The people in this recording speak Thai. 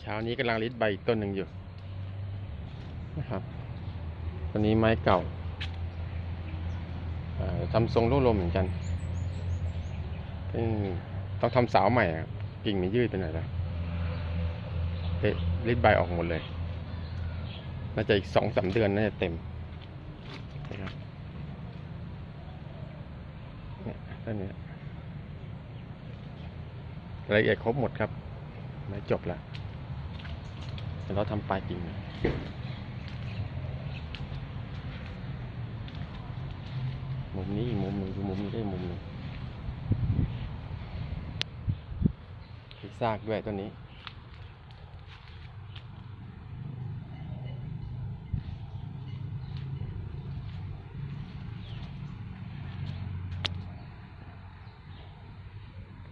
เช้านี้กำลังริดใบอีกต้นหนึ่งอยู่นะครับตัวนี้ไม้เก่าทำทรงลูกลมเหมือนกันต้องทำสาวใหม่กิ่งมันยืดไปหน่อยแล้วเอ๊ริดใบออกหมดเลยน่าจะอีกสองสามเดือนน่าจะเต็มนะครับเนี่ยต้นเนี้ยรายละเอียดครบหมดครับ ไม่จบแล้ว เดี๋ยวเราทำปลายกิ่งมุมนี้อีกมุมหนึ่งมุมนี้ได้มุมหนึ่งซากด้วยตัวนี้